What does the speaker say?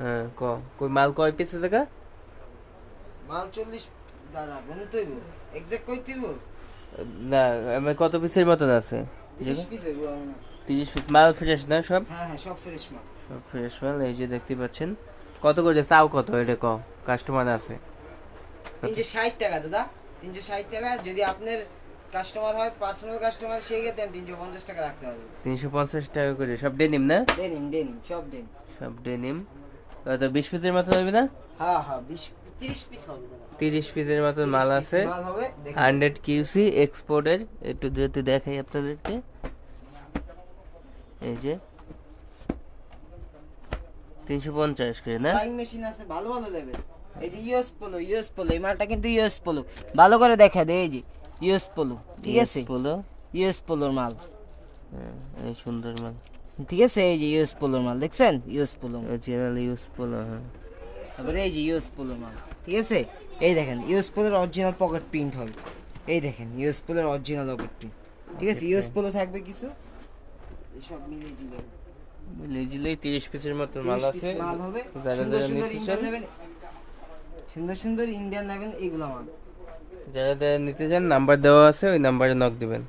হ্যাঁ ক কই মাল কয় পিস টাকা মাল চল্লিশ দাঁড়া গণিত এক্সাক্ট কইতে না আমার কত পিসের মতন আছে? তিরিশ পিস হইব আছে। তিরিশ পিস মাল ফ্রেশ না সব? হ্যাঁ হ্যাঁ সব ফ্রেশ মাল। সব ফ্রেশ মাল এই যে দেখতে পাচ্ছেন। কত করে চাও কত এটা ক কাস্টমার আছে। তিনশো ষাট টাকা দাদা। তিনশো ষাট টাকা যদি আপনার কাস্টমার হয় পার্সোনাল কাস্টমার সেই ক্ষেত্রে আমি তিনশো পঞ্চাশ টাকা রাখতে পারব তিনশো পঞ্চাশ টাকা করে সব ডেনিম না? ডেনিম ডেনিম সব ডেনিম সব ডেনিম তো বিশ পিসের মতন হবে না? হ্যাঁ হ্যাঁ বিশ তিরিশ পিস হবে দাদা। তিরিশ পিসের মতন মাল আছে। মাল হবে দেখুন। হান্ড্রেড কিউসি এক্সপোর্টের একটু যদি দেখাই আপনাদেরকে। এই যে তিনশো পঞ্চাশ করে না? ফ্লাইং মেশিন আছে ভালো ভালো লেভেল এই যে ইউএস পোলো ইউএস পোলো এই মালটা কিন্তু ইউএস পোলো ভালো করে দেখা দে এই যে। ইউএস পোলো ঠিক আছে? বলো ইউএস পোলোর মাল। হ্যাঁ, এই সুন্দর মাল। ঠিক আছে এই যে ইউএস পোলোর মাল দেখছেন? US polo original US polo হ্যাঁ। তারপরে এই যে ইউএস পোলোর মাল ঠিক আছে? এই দেখেন ইউএস পোলোর অরিজিনাল পকেট প্রিন্ট হবে এই দেখেন ইউএস পোলোর অরিজিনাল পকেট প্রিন্ট ঠিক আছে ইউএস পোলো থাকবে কিছু? সব মিলিয়ে জিলে। লিজলি তিরিশ পিসের মতো মাল আছে। মাল হবে। যারা সুন্দর যারা সুন্দর নিতে ইন্ডিয়ান চান। সুন্দর সুন্দর ইন্ডিয়ান লেভেল এগুলো মাল যারা নিতে চান নাম্বার দেওয়া আছে ওই নাম্বারে নক দিবেন।